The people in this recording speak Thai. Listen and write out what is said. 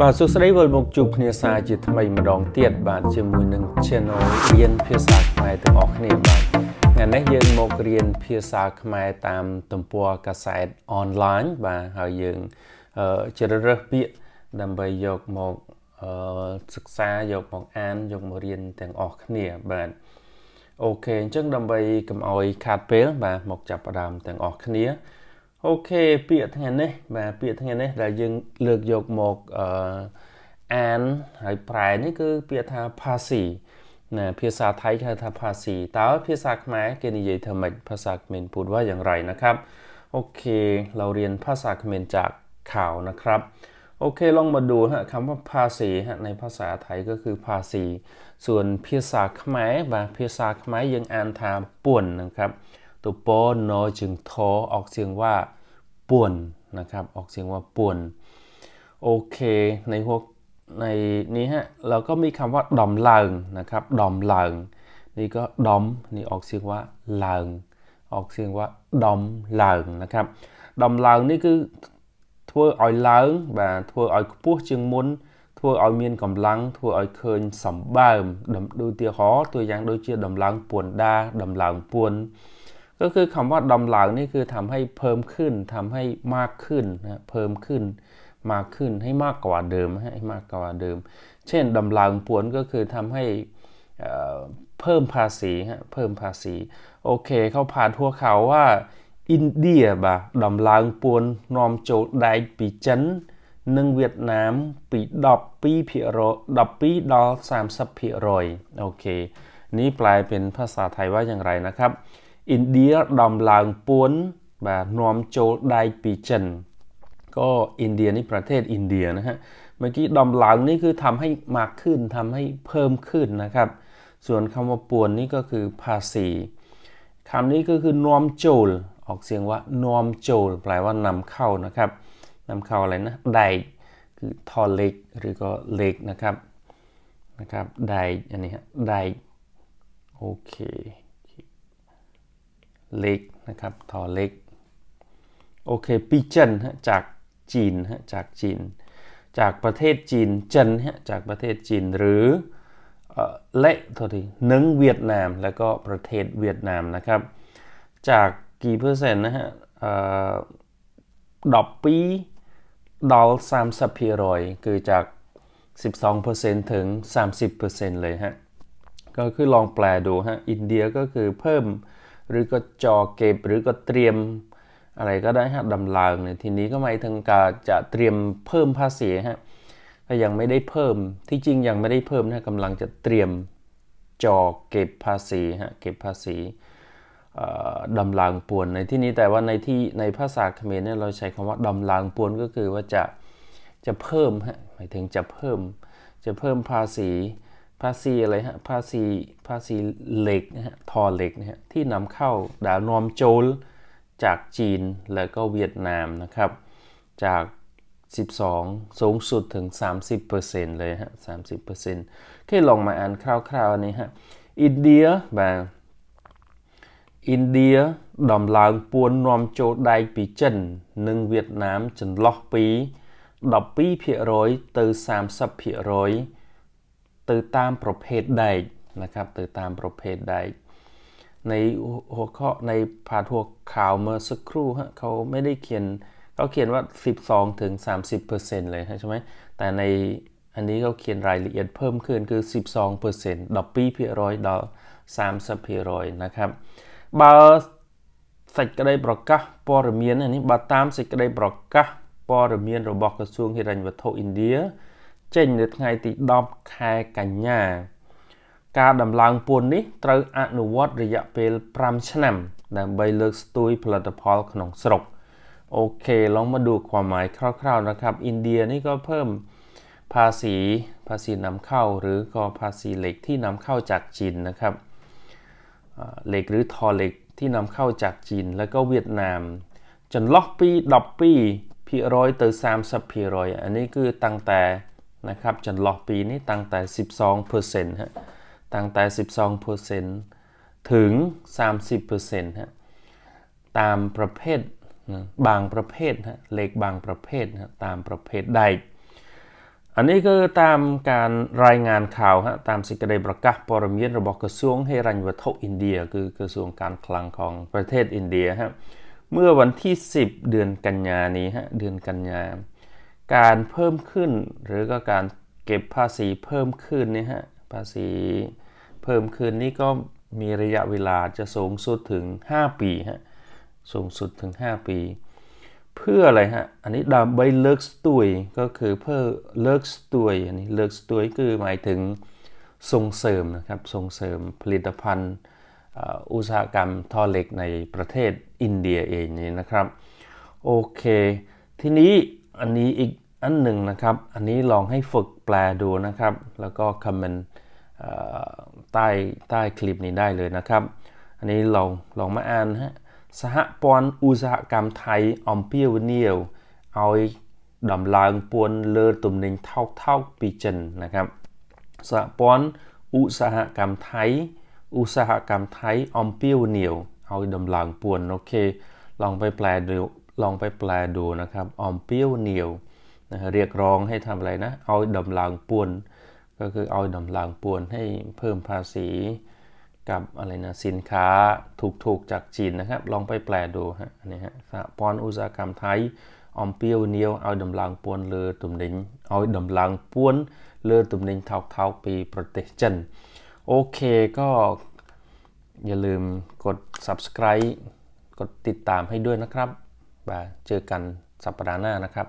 បាទសួស្តីវិលមកជួបគ្នាសារជាថ្មីម្ដងទៀតបាទជាមួយនឹង Channel រៀនភាសាខ្មែរទាំងអស់គ្នាបាទថ្ងៃនេះយើងមករៀនភាសាខ្មែរតាមទំព័រកាសែតអនឡាញបាទហើយយើងជ្រើសរើសពាក្យដើម្បីយកមកសិក្សាយកមកអានយកមករៀនទាំងអស់គ្នាបាទអូខេអញ្ចឹងដើម្បីកុំឲ្យខាតពេលបាទមកចាប់ផ្ដើមទាំងអស់គ្នា អូខេពាក្យថ្ងៃនេះបាទពាក្យថ្ងៃនេះដែលយើងលើកយកមកអឺអានហើយប្រែនេះគឺពាក្យថា Parsi ណាភាសាថៃគេហៅថា Parsi តើភាសាខ្មែរគេនិយាយថាម៉េចភាសាខ្មែរพูดว่าอย่างไรนะครับអូខេเราเรียนภาษาเขมรจากข่าวนะครับโอเคลองมาดูฮะคำว่าภาษีฮะในภาษาไทยก็คือภาษี ส่วนภาษาខ្មែរបាទภาษาខ្មែរយើងអានថាป่วนนะครับ ตัวปอนอจึงทอออกเสียงว่าป่วนนะครับออกเสียงว่าป่วนโอเคในพวกในนี้ฮะเราก็มีคำว่าดอมเลิงนะครับดอมเลิงนี่ก็ดอมนี่ออกเสียงว่าเลิงออกเสียงว่าดอมเลิงนะครับดอมเลิงนี่คือធ្វើឲ្យឡើងបាទធ្វើឲ្យខ្ពស់ជាងមុនធ្វើឲ្យមានកម្លាំងធ្វើឲ្យឃើញសម្បើមដូចទីហោតួយ៉ាងដូចជាដំឡើងពួនដាដំឡើងពួន ก็คือคำว่าดำหลังนี่คือทำให้เพิ่มขึ้นทำให้มากขึ้นนะเพิ่มขึ้นมากขึ้นให้มากกว่าเดิมให้มากกว่าเดิม เช่นดำหลังปวนก็คือทำให้เพิ่มภาษีฮะเพิ่มภาษี โอเคเขาผ่านทั่วเขาว่าอินเดียบะดำลางปวนนอมโจดได้ปีจันนึ่งเวียดนามปีดับปีเพียรดับปีดอลสามสับเพียรอยโอเค นี้แปลเป็นภาษาไทยว่าอย่างไรนะครับ อินเดียดอมลางปวนแบบน้อมโจไดปีจันก็อินเดียนี่ประเทศอินเดียนะฮะ เมื่อกี้ดอมลางนี่คือทำให้มากขึ้นทำให้เพิ่มขึ้นนะครับ ส่วนคำว่าปวนนี่ก็คือภาษีคำนี้ก็คือน้อมโจลออกเสียงว่าน้อมโจลแปลว่านำเข้านะครับนำเข้าอะไรนะไดคือทอเล็กหรือก็เล็กนะครับนะครับไดอันนี้ฮะไดโอเค เล็กนะครับทอเล็กโอเคปีเจนฮะจากจีนฮะจากจีน จากประเทศจีนเจนฮะจากประเทศจีนหรือเละโทษทีนึงเวียดนามแล้วก็ประเทศเวียดนามนะครับ จากกี่เปอร์เซ็นต์นะฮะดอกปีดอลสามสิบพิรอยคือจาก 12%ถึง 30%เลยฮะ ก็คือลองแปลดูฮะ อินเดียก็คือเพิ่ม หรือก็จอเก็บหรือก็เตรียมอะไรก็ได้ฮะดำลางเนี่ยทีนี้ก็หมายถึงการจะเตรียมเพิ่มภาษีฮะถ้ายังไม่ได้เพิ่มที่จริงยังไม่ได้เพิ่มนะกำลังจะเตรียมจอเก็บภาษีฮะเก็บภาษีดำลางปวนในที่นี้แต่ว่าในที่ในภาษาเขมรเนี่ยเราใช้คำว่าดำลางปวนก็คือว่าจะจะเพิ่มฮะหมายถึงจะเพิ่มจะเพิ่มภาษี ภาษีอะไรฮะ ภาษี ภาษีเหล็กนะฮะ ทอเหล็กนะฮะ ที่นำเข้าดาวนอมโจล จากจีนแล้วก็เวียดนามนะครับ จาก 12 สูงสุดถึง 30%เลยฮะ 30%แค่ลองมาอ่านคร่าวๆนี้ฮะ อินเดียบ่าอินเดียดำลางปวนนอมโจลได้ปีจันนึ่งเวียดนามจนล็อกปีตั้งปีเพียร้อยต่อสามสิบเพียร้อย ទៅតាមប្រភេទដែកนะครับទៅតាមប្រភេទដែកในหัวข้อในพาดหัวข่าวเมื่อสักครู่ฮะเขาไม่ได้เขียนเขาเขียนว่า 12ถึง30%เลยใช่ไหมแต่ในอันนี้เขาเขียนรายละเอียดเพิ่มขึ้นคือ 12%ดอกปีพิร้อยดอก30พิร้อยนะครับបើសេចក្តីប្រកាសព័ត៌មាននេះបើតាមសេចក្តីប្រកាសព័ត៌មានរបស់ក្រសួងហិរញ្ញវត្ថុឥណ្ឌា ចេញនៅថ្ងៃទី10ខែកញ្ញា ការដំឡើងពន្ធនេះត្រូវអនុវត្តរយៈពេល5ឆ្នាំ ដើម្បីលើកស្ទួយផលិតផលក្នុងស្រុកអូខេลองมาดูความหมายคร่าวๆนะครับอินเดียนี่ก็เพิ่มภาษีภาษีนำเข้าหรือก็ภาษีเหล็กที่นำเข้าจากจีนนะครับเหล็กหรือทอเหล็กที่นำเข้าจากจีนและก็เวียดนามจนล็อกปีดอบปีพีร้อยต่อสามสิบพีร้อยอันนี้คือตั้งแต่ นะครับจนหลอกปีนี้ตั้งแต่ 12%ฮะตั้งแต่ 12%ถึง 30%ฮะตามประเภทบางประเภทฮะเล็กบางประเภทฮะตามประเภทใด อันนี้ก็ตามการรายงานข่าวฮะตามสิกไดประกาศปรมียนระบอกกระทรวงเฮรัญวัฒอินเดีย คือกระทรวงการคลังของประเทศอินเดียฮะเมื่อวันที่ 10 เดือนกันยานี้ฮะเดือนกันยา การเพิ่มขึ้น หรือก็การเก็บภาษีเพิ่มขึ้นนี่ฮะภาษีเพิ่มขึ้นนี่ก็มีระยะเวลาจะสูงสุดถึง 5 ปีฮะสูงสุดถึง 5 ปี เพื่ออะไรฮะ อันนี้ดามใบเลิกสตุยก็คือเพื่อเลิกสตุยอันนี้เลิกสตุยคือหมายถึงส่งเสริมนะครับส่งเสริมผลิตภัณฑ์อุตสาหกรรมท่อเหล็กในประเทศอินเดียเองนี่นะครับ โอเค ทีนี้อันนี้อีก อันหนึ่งนะครับ อันนี้ลองให้ฝึกแปลดูนะครับ แล้วก็คอมเมนต์ใต้ใต้คลิปนี้ได้เลยนะครับ อันนี้เราลองมาอ่านฮะสหปอนอุตสาหกรรมไทยออมเปียวเนียวเอาดำลางปวนเลอตุ่มหนึ่งเท่าเท่าปีจันนะครับสหปอนอุตสาหกรรมไทย อุตสาหกรรมไทยออมเปียวเนียวเอาดำลางปวนโอเค ลองไปแปลดูลองไปแปลดูนะครับออมเปียวเนียว นะเรียกร้องให้ทำอะไรนะ เอาดำลางปวน ก็คือเอาดำลางปวนให้เพิ่มภาษีกับอะไรนะสินค้าถูกๆจากจีนนะครับ ลองไปแปลดูฮะอันนี้ฮะสหปอนอุตสาหกรรมไทยออมเปียวเนียวเอาดำลางปวนเลือตุ่มดิงเอาดำลางปวนเลือตุ่มดิงเท่าเท่าปีประเทศจีนโอเคก็อย่าลืมกด subscribe กดติดตามให้ด้วยนะครับบ่าเจอกันสัปดาห์หน้านะครับ